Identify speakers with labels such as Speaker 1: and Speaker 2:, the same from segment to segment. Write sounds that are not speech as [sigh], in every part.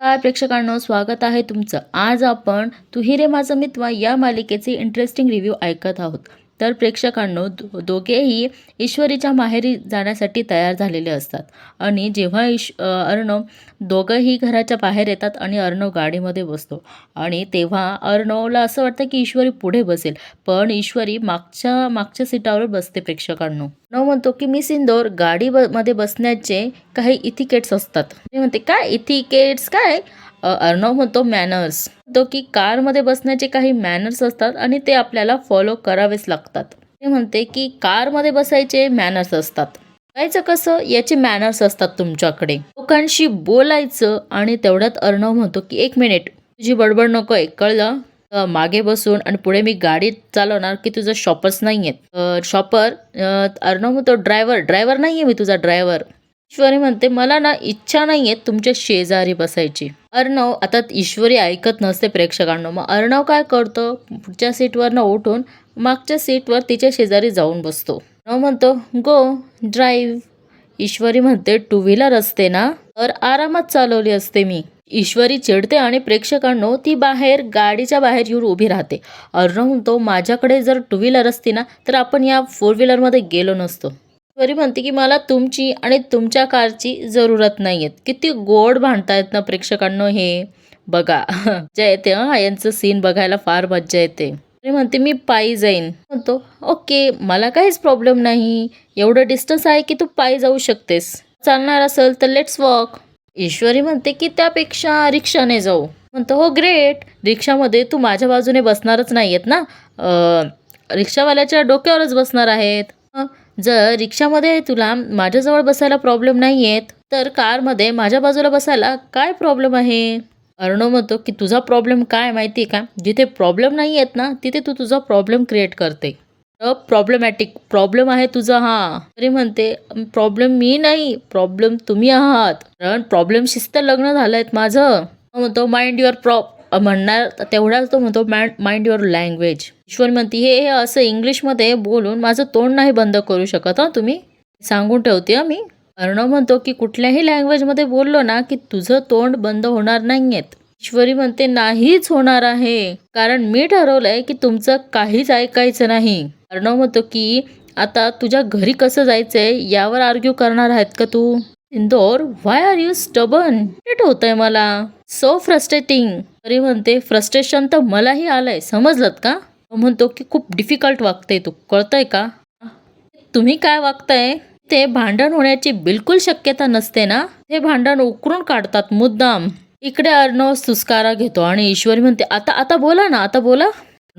Speaker 1: काय प्रेक्षकांनो स्वागत आहे तुमचं. आज आपण तू रे माझं मित्र या मालिकेचे इंटरेस्टिंग रिव्ह्यू ऐकत आहोत. तर प्रेक्षकांनो दो दोघेही ईश्वरीच्या माहेरी जाण्यासाठी तयार झालेले असतात. आणि जेव्हा ईश अर्णव दोघंही घराच्या बाहेर येतात आणि अर्णव गाडीमध्ये बसतो. आणि तेव्हा अर्णवला असं वाटतं की ईश्वरी पुढे बसेल. पण ईश्वरी मागच्या मागच्या सीटावर बसते प्रेक्षकांनो. अर्णव म्हणतो की मी सिंदोर गाडी ब मध्ये बसण्याचे काही इथिकेट्स असतात. ते म्हणते काय इथिकेट्स? काय? अर्णव म्हणतो मॅनर्स तो की कारमध्ये बसण्याचे काही मॅनर्स असतात आणि ते आपल्याला फॉलो करावेच लागतात. ते म्हणते की कारमध्ये बसायचे मॅनर्स असतात. जायचं कसं याचे मॅनर्स असतात तुमच्याकडे. लोकांशी बोलायचं आणि तेवढ्यात अर्णव म्हणतो की एक मिनिट तुझी बडबड नको आहे कळलं? मागे बसून आणि पुढे मी गाडी चालवणार की तुझं शॉपर्स नाही आहेत शॉपर अर्णव म्हणतो ड्रायव्हर ड्रायव्हर नाही आहे मी तुझा ड्रायव्हर ईश्वरी म्हणते मला ना इच्छा नाही आहे तुमच्या शेजारी बसायची. अर्णव आता ईश्वरी ऐकत नसते प्रेक्षकांना. मग अर्णव काय करतो? पुढच्या सीटवरनं उठून मागच्या सीटवर तिच्या शेजारी जाऊन बसतो. अर्णव म्हणतो गो ड्राईव्ह. ईश्वरी म्हणते टू व्हीलर असते ना? तर आरामात चालवली असते मी. ईश्वरी चिडते आणि प्रेक्षकांनो ती बाहेर गाडीच्या बाहेर येऊन उभी राहते. अर्णव म्हणतो माझ्याकडे जर टू व्हीलर असती ना तर आपण या फोर व्हीलरमध्ये गेलो नसतो. ईश्वरी म्हणते की मला तुमची आणि तुमच्या कारची जरूरत नाही आहेत किती गोड भांडतायत ना प्रेक्षकांनो हे. बघा. [laughs] मज्जा येते हा? यांचं सीन बघायला फार मज्जा येते. ईश्वरी म्हणते मी पायी जाईन. म्हणतो ओके मला काहीच प्रॉब्लेम नाही. एवढं डिस्टन्स आहे की तू पायी जाऊ शकतेस. चालणार असेल तर लेट्स वॉक ईश्वरी म्हणते की त्यापेक्षा रिक्षाने जाऊ. म्हणतो हो ग्रेट रिक्षामध्ये तू माझ्या बाजूने बसणारच नाही आहेत ना रिक्षावाल्याच्या डोक्यावरच बसणार आहेत. जर रिक्षामध्ये तुला माझ्याजवळ बसायला प्रॉब्लेम नाही आहेत तर कारमध्ये माझ्या बाजूला बसायला काय प्रॉब्लेम आहे? अर्णव म्हणतो की तुझा प्रॉब्लेम काय माहिती आहे का? जिथे प्रॉब्लेम नाही आहेत ना तिथे तू तुझा प्रॉब्लेम क्रिएट करते. प्रॉब्लेमॅटिक प्रॉब्लेम आहे तुझा हा. तरी म्हणते प्रॉब्लेम मी नाही प्रॉब्लेम तुम्ही आहात. कारण प्रॉब्लेमशीच तर लग्न झालं आहेत माझं म्हणतो माइंड युअर प्रॉ म्हणणार तेवढाच तो म्हणतो माइंड युअर लँग्वेज ईश्वर म्हणते हे हे असं इंग्लिशमध्ये बोलून माझं तोंड नाही बंद करू शकत हा तुम्ही? सांगून ठेवते हा मी. अर्णव म्हणतो की कुठल्याही लँग्वेजमध्ये बोललो ना की तुझं तोंड बंद होणार नाही आहेत ईश्वरी म्हणते नाहीच होणार आहे. कारण मी ठरवलंय की तुमचं काहीच ऐकायचं नाही. अर्णव म्हणतो की आता तुझ्या घरी कसं जायचंय? यावर आर्ग्यू करणार आहेत का तू? Indore why are you stubborn frustrate होतंय मला. सो फ्रस्ट्रेटिंग तरी म्हणते फ्रस्ट्रेशन तर मलाही आलंय समजलं का? म्हणतो की खूप डिफिकल्ट वागतंय तू कळतंय का? तुम्ही काय वागताय? ते भांडण होण्याची बिलकुल शक्यता नसते ना? ते भांडण उकरून काढतात मुद्दाम. इकडे अर्णव सुस्कारा घेतो आणि ईश्वरी म्हणते आता आता बोला ना आता बोला.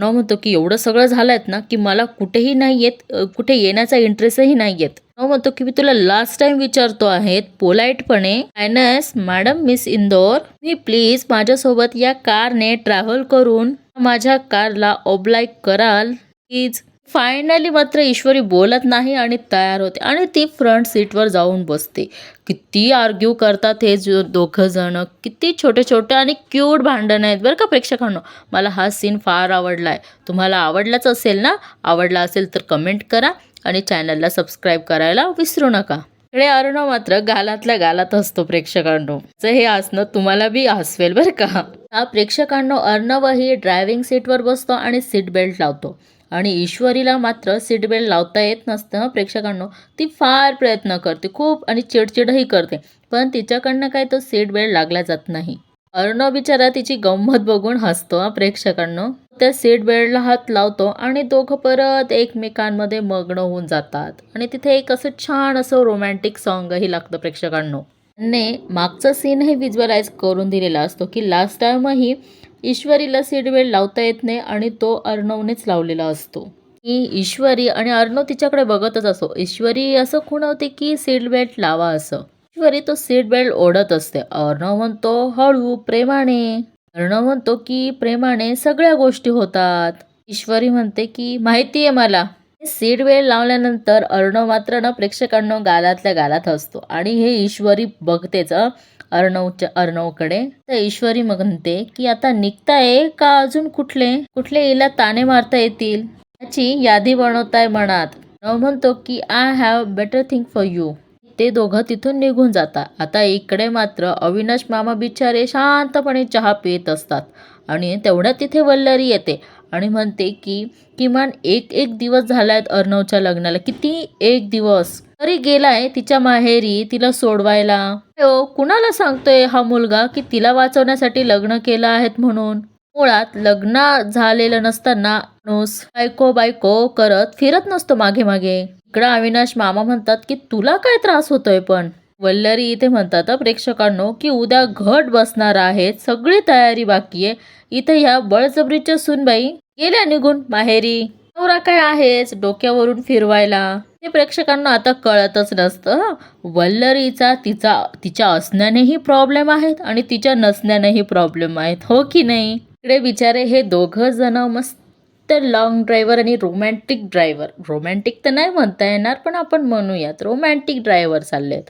Speaker 1: न म्हणतो की एवढं सगळं झालंयत ना की मला कुठेही नाही येत कुठे येण्याचा इंटरेस्टही नाही येत. न म्हणतो की मी तुला लास्ट टाइम विचारतो आहेत पोलाइटपणे आयनस मॅडम मिस इंदोर मी प्लीज माझ्यासोबत या कारने ट्रॅव्हल करून माझ्या कारला ओबलाईक कराल प्लीज फायनली मात्र ईश्वरी बोलत नाही आणि तयार होते आणि ती फ्रंट सीटवर जाऊन बसते. किती आर्ग्यू करतात हे जो दोघं जण. किती छोटे छोटे आणि क्यूट भांडणं आहेत बरं का प्रेक्षकांनो. मला हा सीन फार आवडला आहे तुम्हाला आवडलाच असेल ना? आवडला असेल तर कमेंट करा आणि चॅनलला सबस्क्राईब करायला विसरू नका. इकडे अर्णव मात्र गालातल्या गालात असतो प्रेक्षकांनो. हे असणं तुम्हाला बी हसवेल बरं का? हा प्रेक्षकांनो अर्णवही ड्रायव्हिंग सीटवर बसतो आणि सीट बेल्ट लावतो. आणि ईश्वरीला मात्र सीट बेल्ट लावता येत नसतं. प्रेक्षकांनो ती फार प्रयत्न करते खूप आणि चिडचिडही करते पण तिच्याकडनं काय तो सीट बेल्ट लागला जात नाही. अर्णव बिचारा तिची गंमत बघून हसतो प्रेक्षकांनो. त्या सीट बेल्टला हात लावतो आणि दोघं परत एकमेकांमध्ये मग्न होऊन जातात. आणि तिथे एक असं छान असं रोमॅन्टिक सॉन्गही लागतं प्रेक्षकांनो. ने मागचा सीनही विज्युअलाइज करून दिलेला असतो की लास्ट टाइमही ईश्वरीला सीडवेल बेल्ट लावता येत नाही आणि तो अर्णवनेच लावलेला असतो. की ईश्वरी आणि अर्णव तिच्याकडे बघतच असो. ईश्वरी असं खुणवते की सीट बेल्ट लावा असं. ईश्वरी तो सीट बेल्ट ओढत असते. अर्णव म्हणतो हळू प्रेमाने. अर्णव म्हणतो की प्रेमाने सगळ्या गोष्टी होतात. ईश्वरी म्हणते की माहिती आहे मला. सीट बेल्ट लावल्यानंतर अर्णव मात्र ना प्रेक्षकांना गालातल्या गालात असतो आणि हे ईश्वरी बघतेच अर्णवच्या अर्णवकडे. तर ईश्वरी मग म्हणते की आता निघताय का अजून कुठले? कुठले हिला ताने मारता येतील? याची यादी बनवताय मनात. नव म्हणतो की I have better thing for you ते दोघं तिथून निघून जातात. आता इकडे मात्र अविनाश मामा बिचारे शांतपणे चहा पित असतात आणि तेवढ्या तिथे वल्लरी येते. आणि म्हणते की किमान एक एक दिवस झालायत अर्णवच्या लग्नाला. किती एक दिवस? तरी गेलाय तिच्या माहेरी तिला सोडवायला. हो कुणाला सांगतोय हा मुलगा की तिला वाचवण्यासाठी लग्न केलं आहेत म्हणून? मुळात लग्न झालेलं नसताना माणूस बायको बायको करत फिरत नसतो मागे मागे. इकडं अविनाश मामा म्हणतात की तुला काय त्रास होतोय पण? वल्लरी इथे म्हणतात प्रेक्षकांनो की उद्या घट बसणार आहेत. सगळी तयारी बाकी आहे. इथे ह्या बळजबरीच्या सुनबाई गेल्या निघून माहेरी. नवरा काय आहेच डोक्यावरून फिरवायला. हे प्रेक्षकांना आता कळतच नसतं वल्लरीचा तिचा तिच्या असण्यानेही प्रॉब्लेम आहेत आणि तिच्या नसण्यानेही प्रॉब्लेम आहेत हो की नाही? इकडे बिचारे हे दोघं जण मस्त लॉंग ड्रायव्हर आणि रोमॅन्टिक ड्रायव्हर रोमॅन्टिक तर नाही म्हणता येणार पण आपण म्हणूयात रोमॅन्टिक ड्रायव्हर चाललेत.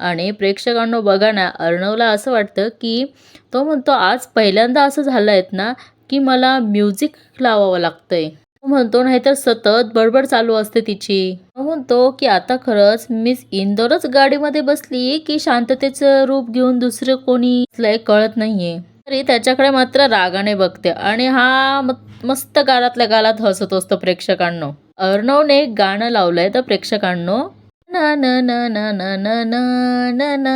Speaker 1: आणि प्रेक्षकांनो बघा ना अर्णवला असं वाटतं की तो म्हणतो आज पहिल्यांदा असं झालं आहेत ना की मला म्युझिक लावावं लागतंय. तो म्हणतो नाहीतर सतत बडबड चालू असते तिची. तो म्हणतो की आता खरंच मिस इंदोरच गाडीमध्ये बसली की शांततेचं रूप घेऊन दुसरं कोणी कळत नाहीये. तरी त्याच्याकडे मात्र रागाने बघते आणि हा मस्त गालातल्या गालात हसत असतो प्रेक्षकांनो. अर्णवने एक गाणं लावलंय तर प्रेक्षकांनो न न न न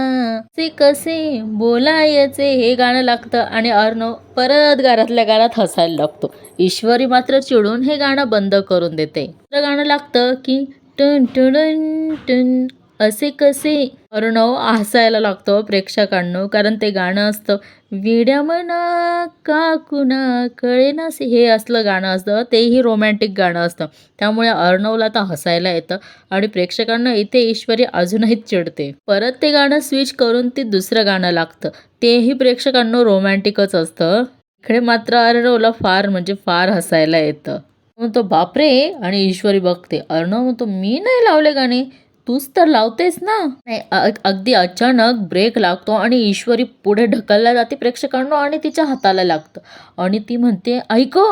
Speaker 1: से कसे बोलायचे हे गाणं लागतं आणि अर्णव परत गाण्यातल्या गाण्यात हसायला लागतो. ईश्वरी मात्र चिडून हे गाणं बंद करून देते. गाणं लागतं की टुन टन टन. असे कसे अर्णव हसायला लागतो प्रेक्षकांनो कारण ते गाणं असतं विड्या म्हणा का कुणा कळेनासे हे असलं गाणं असतं तेही रोमॅन्टिक गाणं असतं. त्यामुळे अर्णवला तर हसायला येतं आणि प्रेक्षकांना इथे ईश्वरी अजूनही चिडते. परत ते गाणं स्विच करून ते दुसरं गाणं लागतं. तेही प्रेक्षकांना रोमॅन्टिकच असतं. इकडे मात्र अर्णवला फार म्हणजे फार हसायला येतं. म्हणतो बापरे! आणि ईश्वरी बघते. अर्णव म्हणतो मी नाही लावले गाणे? तूच तर लावतेस ना? नाही अगदी अचानक ब्रेक लागतो आणि ईश्वरी पुढे ढकलल्या जाते प्रेक्षकांना आणि तिच्या हाताला लागतं. आणि ती म्हणते ऐको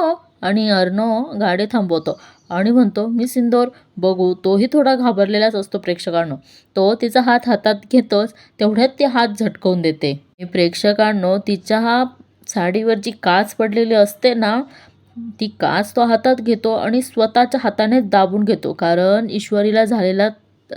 Speaker 1: आणि अर्णव गाडी थांबवतो. आणि म्हणतो मी सिंदोर बघू तोही थोडा घाबरलेलाच असतो प्रेक्षकांनो. तो तिचा हात हातात घेतोच तेवढ्यात ती हात झटकवून देते. प्रेक्षकांनो तिच्या हा साडीवर जी काच पडलेली असते ना ती काच तो हातात घेतो आणि स्वतःच्या हाताने दाबून घेतो. कारण ईश्वरीला झालेला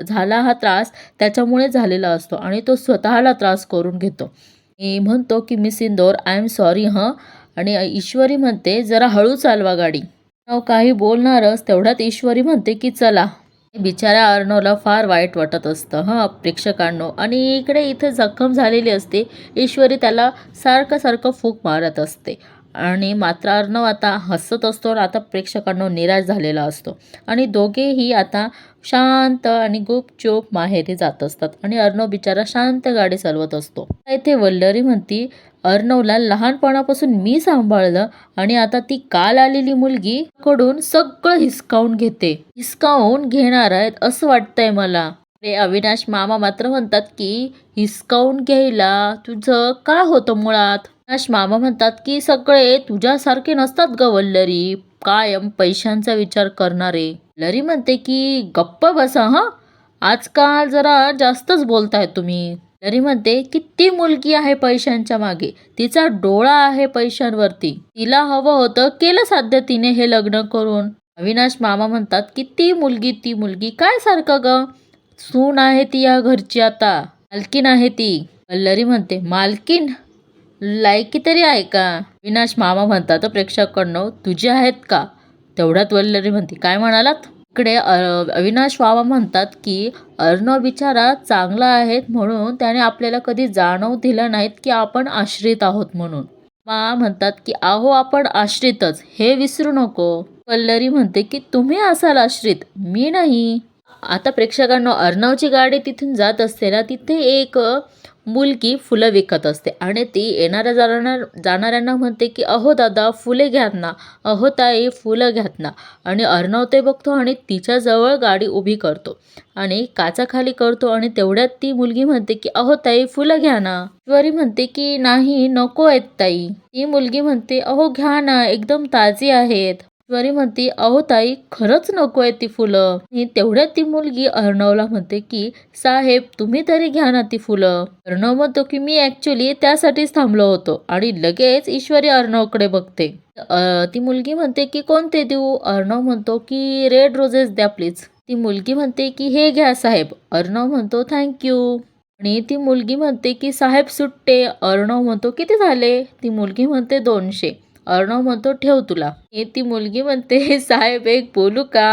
Speaker 1: झाला हा त्रास त्याच्यामुळे झालेला असतो आणि तो स्वतःला त्रास करून घेतो. मी म्हणतो की miss Indore I am sorry हं. आणि ईश्वरी म्हणते जरा हळू चालवा गाडी. अर्णव काही बोलणारच तेवढ्यात ईश्वरी म्हणते की चला. बिचाऱ्या अर्णवला फार वाईट वाटत असतं हां प्रेक्षकांनो. आणि इकडे इथे जखम झालेली असते ईश्वरी त्याला सारखं सारखं फूक मारत असते. आणि मात्र अर्णव आता हसत असतो आणि आता प्रेक्षकांना निराश झालेला असतो. आणि दोघेही आता शांत आणि गुपचूप माहेरी जात असतात आणि अर्णव बिचारा शांत गाडी चालवत असतो. इथे वल्लरी म्हणती अर्णवला लहानपणापासून मी सांभाळलं आणि आता ती काल आलेली मुलगी कडून सगळं हिसकावून घेते. हिसकावून घेणार आहेत असं वाटतंय मला. रे अविनाश मामा मात्र म्हणतात की हिसकावून घ्यायला तुझं का होतं मुळात? अविनाश मामा म्हणतात की सगळे तुझ्यासारखे नसतात ग वल्लरी. कायम पैशांचा विचार करणारे. वल्लरी म्हणते की गप्प बसा हा? आजकाल जरा जास्तच बोलताय तुम्ही. तरी म्हणते की ती मुलगी आहे पैशांच्या मागे. तिचा डोळा आहे पैशांवरती. तिला हवं होतं केलं साध्य तिने हे लग्न करून. अविनाश मामा म्हणतात की ती मुलगी ती मुलगी काय सारखं ग? सून आहे ती या घरची आता. मालकीन आहे ती. वल्लरी म्हणते मालकीन? लायकी तरी आहे का? विनाश मामा म्हणतात प्रेक्षकांनो तुझे आहेत का? तेवढ्यात वल्लरी म्हणते काय म्हणालात? इकडे अविनाश मामा म्हणतात की अर्णव बिचारा चांगला आहेत म्हणून त्याने आपल्याला कधी जाणव दिलं नाहीत की आपण आश्रित आहोत म्हणून. मा म्हणतात की आहो आपण आश्रितच हे विसरू नको. वल्लरी म्हणते की तुम्ही असाल आश्रित मी नाही. आता प्रेक्षकांना अर्णवची गाडी तिथून जात असते ना तिथे एक मुलगी फुलं विकत असते आणि ती येणाऱ्या जाणार जाणाऱ्यांना म्हणते की अहो दादा फुले घ्यात ना. अहो ताई फुलं घ्यात ना. आणि अर्णव ते बघतो आणि तिच्याजवळ गाडी उभी करतो आणि काचाखाली करतो आणि तेवढ्यात ती मुलगी म्हणते की अहो ताई फुलं घ्या ना. ईश्वरी म्हणते की नाही नको आहेत ताई. ती मुलगी म्हणते अहो घ्या ना एकदम ताजी आहेत. ईश्वरी म्हणते अहो ताई खरंच नको आहे ती फुलं. आणि तेवढ्यात ती मुलगी अर्णवला म्हणते की साहेब तुम्ही तरी घ्या ना ती फुलं. अर्णव म्हणतो की मी ऍक्च्युली त्यासाठीच थांबलो होतो आणि लगेच ईश्वरी अर्णवकडे बघते. ती मुलगी म्हणते की कोणते देऊ? अर्णव म्हणतो की रेड रोजेस द्या प्लीज. ती मुलगी म्हणते की हे घ्या साहेब. अर्णव म्हणतो थँक्यू आणि ती मुलगी म्हणते की साहेब सुट्टे. अर्णव म्हणतो किती झाले? ती मुलगी म्हणते दोनशे. अर्णव म्हणतो ठेव तुला. हे ती मुलगी म्हणते साहेब एक बोलू का?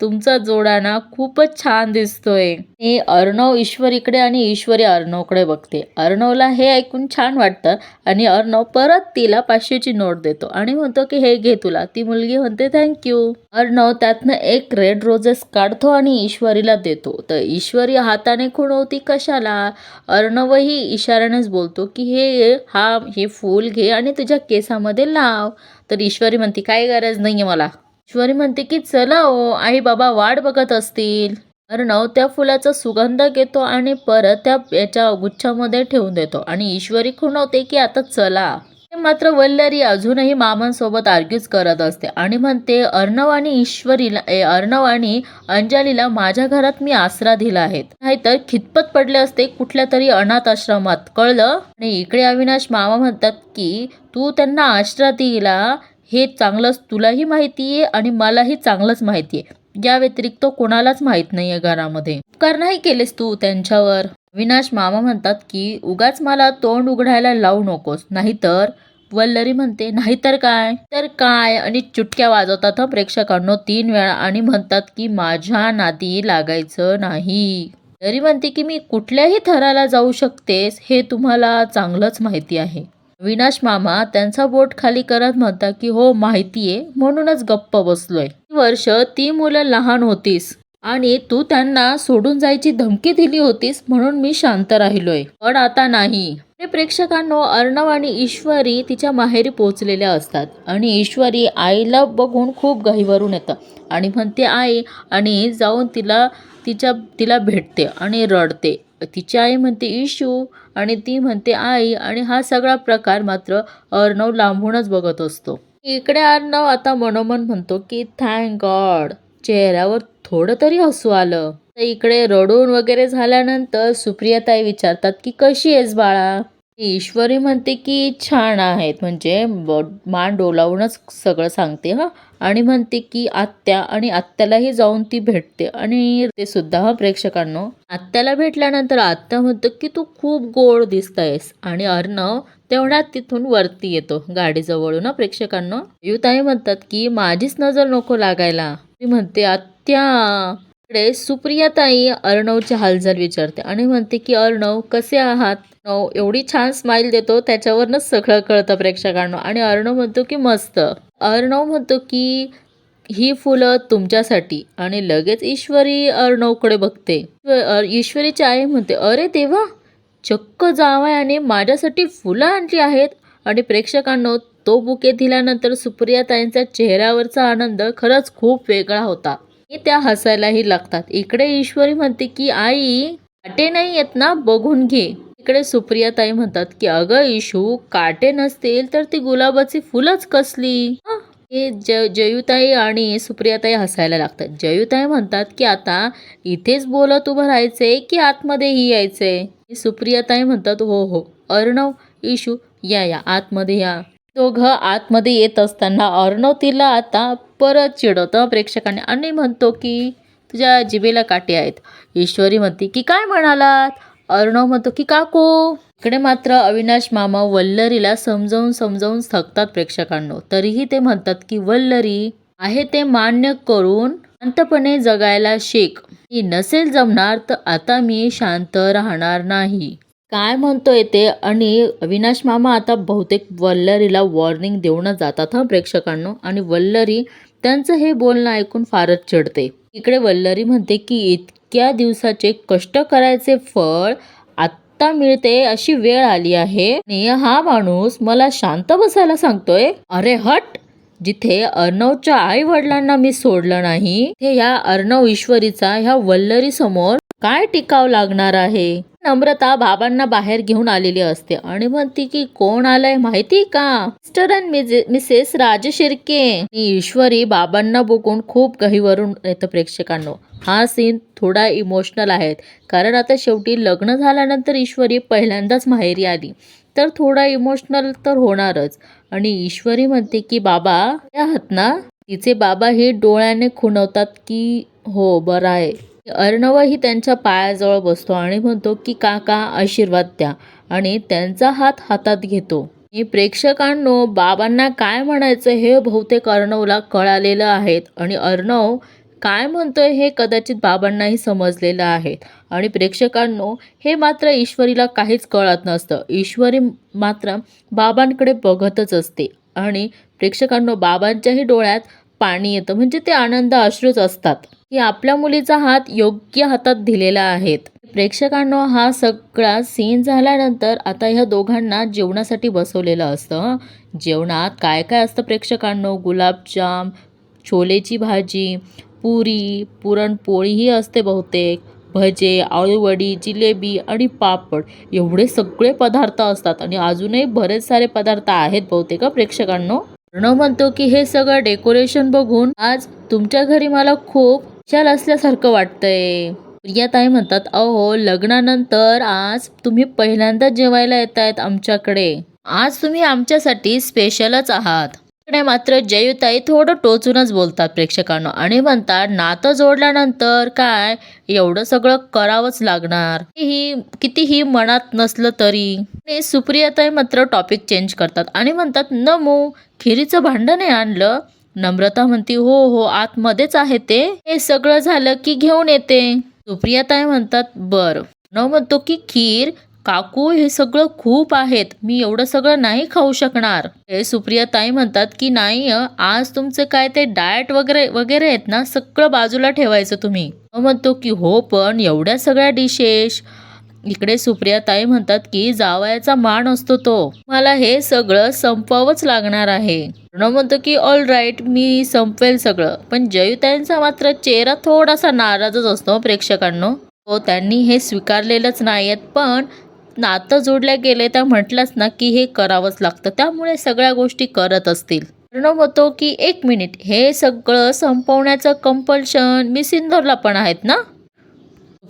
Speaker 1: तुमचा जोडा ना खूपच छान दिसतोय. हे अर्णव ईश्वरीकडे आणि ईश्वरी अर्णवकडे बघते. अर्णवला हे ऐकून छान वाटतं आणि अर्णव परत तिला पाचशेची नोट देतो आणि म्हणतो की हे घे तुला. ती मुलगी म्हणते थँक्यू अर्णव त्यातनं एक रेड रोजेस काढतो आणि ईश्वरीला देतो. तर ईश्वरी हाताने खुणवती कशाला? अर्णवही इशाऱ्यानेच बोलतो की हे हा हे फूल घे आणि तुझ्या केसामध्ये लाव. तर ईश्वरी म्हणते काही गरज नाहीये मला. ईश्वरी म्हणते की चला ओ आई बाबा वाट बघत असतील. अर्णव त्या फुलाचा सुगंध घेतो आणि परत त्या याच्या गुच्छामध्ये ठेवून देतो. आणि ईश्वरी खुणवते की आता चला. ते मात्र वल्लरी अजूनही मामांसोबत आर्ग्यूज करत असते. आणि म्हणते अर्णव आणि ईश्वरीला ए, अर्णव आणि अंजलीला माझ्या घरात मी आसरा दिला आहे. नाहीतर खितपत पडले असते कुठल्या तरी अनाथ आश्रमात. कळलं? आणि इकडे अविनाश मामा म्हणतात की तू त्यांना आश्रा दिला हे चांगलंच तुलाही माहिती आहे आणि मलाही चांगलंच माहिती आहे. या व्यतिरिक्त कोणालाच माहीत नाहीये घरामध्ये. उपकार नाही केलेस तू त्यांच्यावर? विनाश मामा म्हणतात की उगाच मला तोंड उघडायला लावू नकोस. नाहीतर वल्लरी म्हणते नाहीतर काय? तर काय? आणि चुटक्या वाजवतात प्रेक्षकांनो. तीन वेळा आणि म्हणतात की माझ्या नादी लागायचं नाही. तरी म्हणते की मी कुठल्याही थराला जाऊ शकतेस हे तुम्हाला चांगलंच माहिती आहे. विनाश मामा त्यांचा बोट खाली करत म्हणता की हो माहितीये म्हणूनच गप्प बसलोय. वर्ष ती मुलं लहान होतीस आणि तू त्यांना सोडून जायची धमकी दिली होतीस म्हणून मी शांत राहिलोय. पण आता नाही. प्रेक्षकांनो अर्णव आणि ईश्वरी तिच्या माहेरी पोहोचलेल्या असतात आणि ईश्वरी आईला बघून खूप गहिवरून येतं आणि म्हणते आई आणि जाऊन तिला तिच्या तिला भेटते आणि रडते. तिची आई म्हणते इशू आणि ती म्हणते आई. आणि हा सगळा प्रकार मात्र अर्णव लांबूनच बघत असतो. इकडे अर्णव आता मनोमन म्हणतो की थँक गॉड. चेहऱ्यावर थोडं तरी हसू आलं. तर इकडे रडून वगैरे झाल्यानंतर सुप्रियाताई विचारतात की कशी आहेस बाळा? ईश्वरी म्हणते की छान आहेत. म्हणजे ब- मान डोलावूनच सगळं सांगते हा. आणि म्हणते की आत्या आणि आत्यालाही जाऊन ती भेटते. आणि ते सुद्धा हा प्रेक्षकांनो. आत्याला भेटल्यानंतर आत्या म्हणतो की तू खूप गोड दिसतायस. आणि अर्णव तेवढ्यात तिथून वरती येतो गाडीजवळून प्रेक्षकांनो. युताई म्हणतात की माझीच नजर नको लागायला. ती म्हणते आत्या इकडे सुप्रियाताई अर्णवची हालचाल विचारते आणि म्हणते की अर्णव कसे आहात? अर्णव एवढी छान स्माइल देतो त्याच्यावरनच सगळं कळतं प्रेक्षकांना. आणि अर्णव म्हणतो की मस्त. अर्णव म्हणतो की ही फुलं तुमच्यासाठी. आणि लगेच ईश्वरी अर्णवकडे बघते. ईश्वरीची आई म्हणते अरे देवा चक्क जावयाने माझ्यासाठी फुलं आणली आहेत. आणि प्रेक्षकांनो तो बुके दिल्यानंतर सुप्रियाताईंच्या चेहऱ्यावरचा आनंद खरंच खूप वेगळा होता. आणि त्या हसायलाही लागतात. इकडे ईश्वरी म्हणते की आई काटे नाही येत ना? बघून घे. इकडे सुप्रियाताई म्हणतात की अगं इशू काटे नसतील तर ती गुलाबाची फुलंच कसली? हे? ज जयुताई आणि सुप्रियाताई हसायला लागतात. जयुताई म्हणतात की आता इथेच बोलत उभं राहायचंय की आतमध्येही यायचंय सुप्रियाताई म्हणतात हो हो. अर्णव इशू या या आतमध्ये या. दोघं आतमध्ये येत असताना अर्णव तिला आता परत चिडवतं. प्रेक्षकांनी आणि म्हणतो की तुझ्या जिभेला काटे आहेत. ईश्वरी म्हणते की काय म्हणालात? अर्णव म्हणतो की काकू. इकडे मात्र अविनाश मामा वल्लरीला समजावून समजावून थकतात प्रेक्षकांनो. तरीही ते म्हणतात की वल्लरी आहे ते मान्य करून शांतपणे जगायला शिक. की नसेल जमणार तर आता मी शांत राहणार नाही. काय म्हणतोय ते आणि अविनाश मामा आता बहुतेक वल्लरीला वॉर्निंग देऊनच जातात हा प्रेक्षकांनो. आणि वल्लरी त्यांचं हे बोलणं ऐकून फारच चिडते. इकडे वल्लरी म्हणते की इतक्या दिवसाचे कष्ट करायचे फळ आत्ता मिळते अशी वेळ आली आहे. आणि हा माणूस मला शांत बसायला सांगतोय. अरे हट! जिथे अर्णवच्या आई वडिलांना मी सोडलं नाही ते ह्या अर्णव ईश्वरीचा ह्या वल्लरी समोर काय टिकाव लागणार आहे? नम्रता बाबांना बाहेर घेऊन आलेली असते आणि म्हणते की कोण आलंय माहिती का? Mr and Mrs Raj Shirke Ishwari बाबांना बघून खूप गहीवरून येतं प्रेक्षकांनो. हा सीन थोडा इमोशनल आहे कारण आता शेवटी लग्न झाल्यानंतर ईश्वरी पहिल्यांदाच माहेरी आली. तर थोडा इमोशनल तर होणारच. आणि ईश्वरी म्हणते की बाबा आहात ना? तिचे बाबा हे डोळ्याने खुणवतात की हो बरं आहे. अर्णवही त्यांच्या पायाजवळ बसतो आणि म्हणतो की काका आशीर्वाद द्या. आणि त्यांचा हात हातात घेतो. प्रेक्षकांनो बाबांना काय म्हणायचं हे बहुतेक अर्णवला कळालेलं आहेत. आणि अर्णव काय म्हणतोय हे कदाचित बाबांनाही समजलेलं आहे. आणि प्रेक्षकांनो हे मात्र ईश्वरीला काहीच कळत नसतं. ईश्वरी मात्र बाबांकडे बघतच असते. आणि प्रेक्षकांनो बाबांच्याही डोळ्यात पाणी येतं. म्हणजे ते आनंद अश्रूच असतात. की आपल्या मुलीचा हात योग्य हातात दिलेला आहेत प्रेक्षकांनो हा सगळा सीन झाल्यानंतर आता ह्या दोघांना जेवणासाठी बसवलेलं असतं. जेवणात काय काय असतं प्रेक्षकांनो? गुलाबजाम छोलेची भाजी पुरी पुरणपोळीही असते बहुतेक. भजे आळूवडी जिलेबी आणि पापड एवढे सगळे पदार्थ असतात आणि अजूनही बरेच सारे पदार्थ आहेत बहुतेक प्रेक्षकांनो. म्हणतो की हे सगळं डेकोरेशन बघून आज तुमच्या घरी मला खूप चाल असल्यासारखं वाटतंय. प्रियाताई म्हणतात अहो लग्नानंतर आज तुम्ही पहिल्यांदा जेवायला येत आहेत आमच्याकडे. आज तुम्ही आमच्यासाठी स्पेशलच आहात. इकडे मात्र जयुताई थोडं टोचूनच बोलतात प्रेक्षकांना आणि म्हणतात नातं जोडल्यानंतर काय? एवढं सगळं करावंच लागणार. ही कितीही मनात नसलं तरी. सुप्रियाताई मात्र टॉपिक चेंज करतात आणि म्हणतात नमो खिरीचं भांडण नाही आणलं. नम्रता म्हणती हो हो आतमध्येच आहे ते. हे सगळं झालं की घेऊन येते. सुप्रियाताई म्हणतात बर. न म्हणतो की खीर काकू हे सगळं खूप आहेत. मी एवढं सगळं नाही खाऊ शकणार. हे सुप्रियाताई म्हणतात की नाही आज तुमचं काय ते डाएट वगैरे वगैरे आहेत ना सगळं बाजूला ठेवायचं तुम्ही. म्हणतो की हो पण एवढ्या सगळ्या डिशेस इकडे सुप्रियाताई म्हणतात की जावयाचा मान असतो तो. मला हे सगळं संपवावंच लागणार आहे. न म्हणतो की ऑल राईट मी संपवेल सगळं. पण जयुताईंचा मात्र चेहरा थोडासा नाराजच असतो प्रेक्षकांनो. हो त्यांनी हे स्वीकारलेलंच नाही आहेत पण नातं जोडल्या गेले तर म्हटलंच ना की हे करावंच लागतं. त्यामुळे सगळ्या गोष्टी करत असतील. प्रणव म्हणतो की एक मिनिट. हे सगळं संपवण्याचं कंपल्शन मी सिंदूरला पण आहेत ना?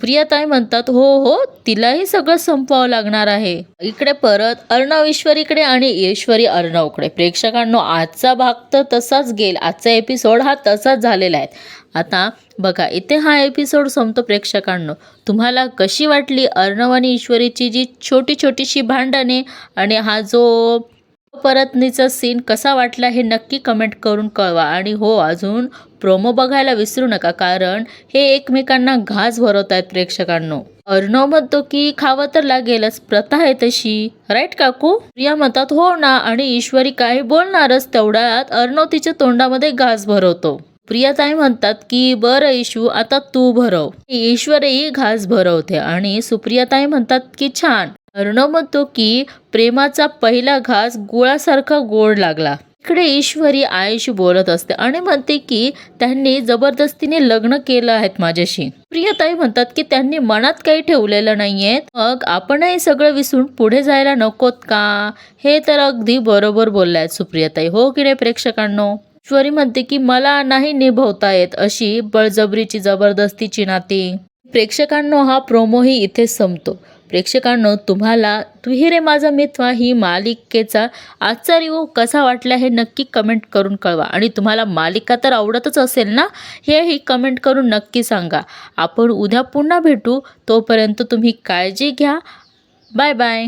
Speaker 1: प्रियाताई म्हणतात हो हो तिलाही सगळं संपवावं लागणार आहे. इकडे परत अर्णव ईश्वरीकडे आणि ईश्वरी अर्णवकडे. प्रेक्षकांनो आजचा भाग तर तसाच गेल आजचा एपिसोड हा तसाच झालेला आहे. आता बघा इथे हा एपिसोड संपतो प्रेक्षकांनो. तुम्हाला कशी वाटली अर्णव आणि ईश्वरीची जी छोटी छोटीशी भांडणे आणि हा जो परतनीचा सीन कसा वाटला हे नक्की कमेंट करून कळवा. आणि हो अजून प्रोमो बघायला विसरू नका कारण हे एकमेकांना घास भरवत आहेत प्रेक्षकांनो. अर्णव म्हणतो की खावं तर लागेलच प्रथा आहे तशी. राईट काकू? प्रिया म्हणतात हो ना आणि ईश्वरी काही बोलणारच तेवढ्यात अर्णव तिच्या तोंडामध्ये घास भरवतो. प्रियाताई म्हणतात की बरं इशू आता तू भरव. ईश्वरही घास भरवते. आणि सुप्रियाताई म्हणतात की छान. अर्णव म्हणतो की प्रेमाचा पहिला घास गुळासारखा गोड लागला. इकडे ईश्वरी आईशी बोलत असते आणि म्हणते की त्यांनी जबरदस्तीने लग्न केलं आहेत माझ्याशी. प्रियताई म्हणतात की त्यांनी मनात काही ठेवलेलं नाहीये. मग आपणही सगळं विसरून पुढे जायला नकोत का? हे तर अगदी बरोबर बोलल्यात सुप्रियताई. हो की नाही प्रेक्षकांनो? ईश्वरी म्हणते की मला नाही निभवता येत अशी बळजबरीची जबरदस्तीची नाती. प्रेक्षकांनो हा प्रोमोही इथे संपतो. प्रेक्षकांनो तुम्हाला तुही रे माझा मित्र ही मालिकेचा आजचा रिव्ह्यू कसा वाटला हे नक्की कमेंट करून कळवा. आणि तुम्हाला मालिका तर आवडतच असेल ना हेही कमेंट करून नक्की सांगा. आपण उद्या पुन्हा भेटू तोपर्यंत तुम्ही काळजी घ्या. Bye bye